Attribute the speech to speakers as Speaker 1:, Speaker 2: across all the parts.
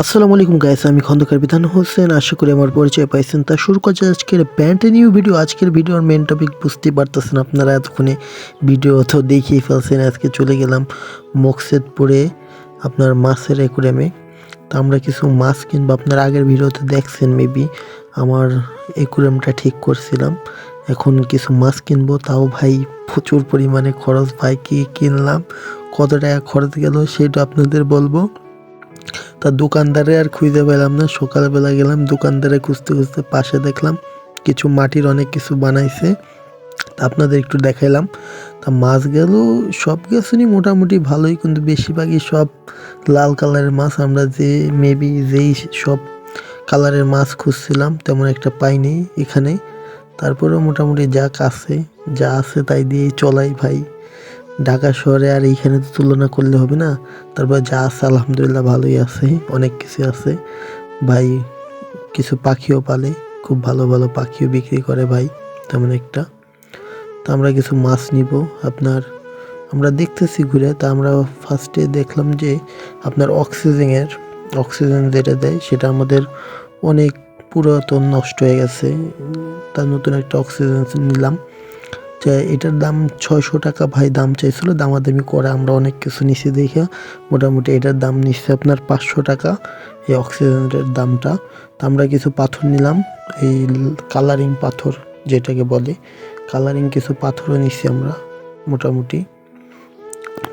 Speaker 1: আসসালামু আলাইকুম গাইস, আমি খন্দকার বিধান হোসেন। আশা করি আমার পরিচয় পাইছেন তা শুরু করছে আজকের ব্যান্ডে নিউ ভিডিও। আজকের ভিডিওর মেন টপিক বুঝতে পারতেছেন আপনারা এতক্ষণে ভিডিও তো দেখিয়ে ফেলছেন। আজকে চলে গেলাম মকসেদপুরে, আপনার মাছের একুরেমে তা আমরা কিছু মাছ কিনবো, আপনার আগের ভিডিওতে দেখছেন মেবি আমার একুরেমটা ঠিক করছিলাম। এখন কিছু মাছ কিনবো, তাও ভাই প্রচুর পরিমাণে খরচ। ভাই, কি কিনলাম? কত টাকা খরচ গেল সেটা আপনাদের বলব। তা দোকানদারে আর খুঁজে পেলাম না। সকালবেলা গেলাম, দোকানদারে খুঁজতে খুঁজতে পাশে দেখলাম কিছু মাটির অনেক কিছু বানাইছে। আপনাদের একটু দেখাইলাম। তা মাছ গেল, সব গেছুনি মোটামুটি ভালোই, কিন্তু বেশিরভাগই সব লাল কালারের মাছ। আমরা যে মেবি যেই সব কালারের মাছ খুঁজছিলাম, তেমন একটা পাইনি এখানে। তারপরেও মোটামুটি যা কাছে, যা আছে তাই দিয়ে চলাই ভাই। ঢাকা শহরে আর এইখানে তো তুলনা করলে হবে না। তারপর যা আছে আলহামদুলিল্লাহ ভালোই আছে, অনেক কিছু আছে। ভাই, কিছু পাখিও পালে, খুব ভালো ভালো পাখিও বিক্রি করে ভাই, তেমন একটা। তা আমরা কিছু মাছ নিব, আপনার, আমরা দেখতেছি ঘুরে, তা আমরা ফার্স্টে দেখলাম যে আপনার অক্সিজেনের, অক্সিজেন যেটা দেয়, সেটা আমাদের অনেক পুরাতন নষ্ট হয়ে গেছে। তার নতুন একটা অক্সিজেন নিলাম। যে এটার দাম ছয়শো টাকা ভাই দাম চাইছিল, দামাদামি করে আমরা অনেক কিছু নিচে দেখে। মোটামুটি এটার দাম নিচ্ছে আপনার পাঁচশো টাকা, এই অক্সিজেনের দামটা। তা আমরা কিছু পাথর নিলাম, এই কালারিং পাথর যেটাকে বলে। কালারিং কিছু পাথরও নিচ্ছি আমরা, মোটামুটি।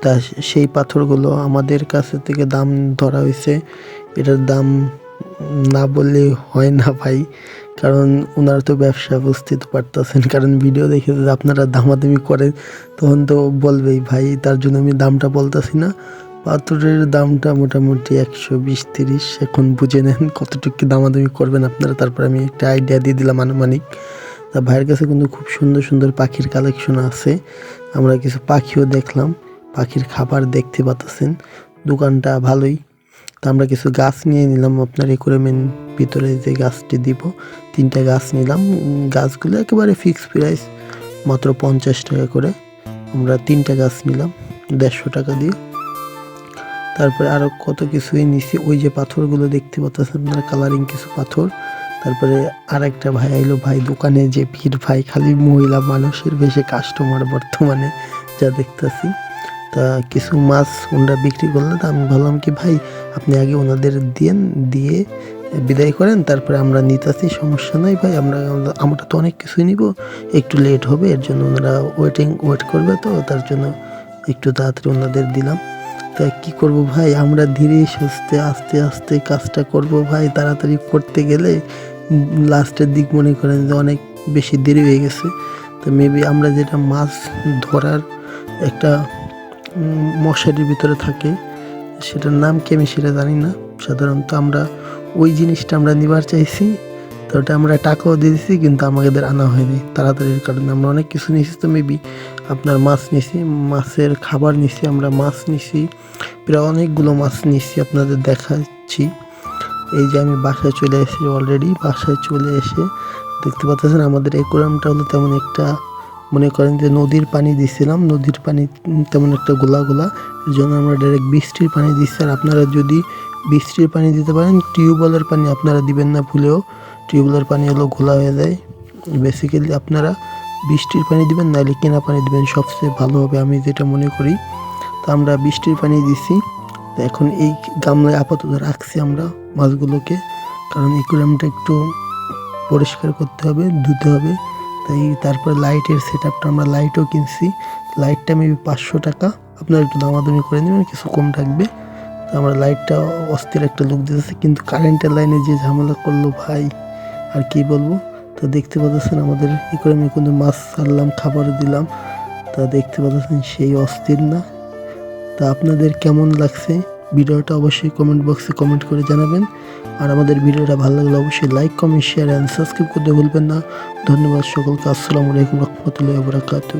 Speaker 1: তা সেই পাথরগুলো আমাদের কাছে থেকে দাম ধরা হয়েছে, এটার দাম না বললে হয় না ভাই। কারণ ওনারা তো ব্যবসা বুঝতে তো পারতেছেন। কারণ ভিডিও দেখে যদি আপনারা দামাদামি করেন, তখন তো বলবেই ভাই, তার জন্য আমি দামটা বলতেছি না। পাথরের দামটা মোটামুটি একশো বিশ তিরিশ। এখন বুঝে নেন কতটুকু দামাদামি করবেন আপনারা। তারপর আমি একটা আইডিয়া দিয়ে দিলাম আনুমানিক। তা ভাইয়ের কাছে কিন্তু খুব সুন্দর সুন্দর পাখির কালেকশন আছে। আমরা কিছু পাখিও দেখলাম। পাখির খাবার দেখতে পাচ্ছেন দোকানটা ভালোই। তা আমরা কিছু গাছ নিয়ে নিলাম আপনার একুরেমের ভিতরে যে গাছটি দিব, তিনটা গাছ নিলাম। গাছগুলো একেবারে ফিক্স প্রাইস মাত্র পঞ্চাশ টাকা করে। আমরা তিনটা গাছ নিলাম, দেড়শো টাকা দিয়ে। তারপরে আরও কত কিছুই নিছি, ওই যে পাথরগুলো দেখতে পাচ্ছেন আপনারা কালারিং কিছু পাথর। তারপরে আর একটা ভাই আইলো, ভাই দোকানে যে ভিড় ভাই খালি মহিলা মানুষের বেশি কাস্টমার বর্তমানে, যা দেখতেছি। তা কিছু মাছ ওনারা বিক্রি করলে তা আমি ভাবলাম কি ভাই আপনি আগে ওনাদের দিয়েন, দিয়ে বিদায় করেন, তারপরে আমরা নিতেছি সমস্যা নাই ভাই, আমরা আমরা তো অনেক কিছুই নিব, একটু লেট হবে, এর জন্য ওনারা ওয়েটিং ওয়েট করবে তো, তার জন্য একটু তাড়াতাড়ি ওনাদের দিলাম। তা কি করব ভাই, আমরা ধীরে সুস্থে আস্তে আস্তে কাজটা করব ভাই, তাড়াতাড়ি করতে গেলে লাস্টের দিক মনে করেন যে অনেক বেশি দেরি হয়ে গেছে। তো মেবি আমরা যেটা মাছ ধরার একটা মশারির ভিতরে থাকে। সেটার নাম কি আমি সেটা জানি না। সাধারণত আমরা ওই জিনিসটা আমরা নিবার চাইছি। তো ওটা আমরা টাকাও দিয়ে দিছি, কিন্তু আমাদের আনা হয়নি তাড়াতাড়ির কারণে। আমরা অনেক কিছু নিয়েছি তো মেবি আপনার মাছ নিছি মাছের খাবার নিছি আমরা মাছ নিছি প্রায় অনেকগুলো মাছ নিছি আপনাদের দেখাচ্ছি। এই যে আমি বাসায় চলে এসেছি অলরেডি বাসায় চলে এসে দেখতে পাচ্ছেন আমাদের একুরামটা হলো তেমন একটা মনে করেন যে নদীর পানি দিছিলাম, নদীর পানি তেমন একটা গোলা গোলা, এর জন্য আমরা ডাইরেক্ট বৃষ্টির পানি দিচ্ছি। আর আপনারা যদি বৃষ্টির পানি দিতে পারেন, টিউবওয়েলের পানি আপনারা দিবেন না ভুলেও। টিউবওয়েলের পানি হলো ঘোলা হয়ে যায়। বেসিক্যালি আপনারা বৃষ্টির পানি দিবেন, নাহলে কেনা পানি দিবেন। সবচেয়ে ভালো হবে আমি যেটা মনে করি। তো আমরা বৃষ্টির পানি দিছি। তো এখন এই গামলায় আপাতত রাখছি আমরা মাছগুলোকে। কারণ ইকুরামটা একটু পরিষ্কার করতে হবে, ধুতে হবে। তাই তারপর লাইটের সেট আপটা আমরা লাইটও কিনছি। লাইটটা মেবি পাঁচশো টাকা। আপনারা একটু দামাদামি করে নেবেন, কিছু কম থাকবে। তো আমরা লাইটটা অস্থির একটা লুক দিতেছি। কিন্তু কারেন্টের লাইনে যে ঝামেলা করল ভাই, আর কি বলব? তো দেখতে পাচ্ছেন আমাদের ই করে আমি কিন্তু মাছ ছাড়লাম, খাবার দিলাম। তা দেখতে পাচ্ছেন সেই অস্থির না। তা আপনাদের কেমন লাগছে? ভিডিওটা অবশ্যই কমেন্ট বক্সে কমেন্ট করে জানাবেন। আর আমাদের ভিডিওটা ভালো লাগলে অবশ্যই like comment share and subscribe করতে ভুলবেন না। ধন্যবাদ সকলকে। আসসালামু আলাইকুম রহমতুল্লাহ বরাকাতু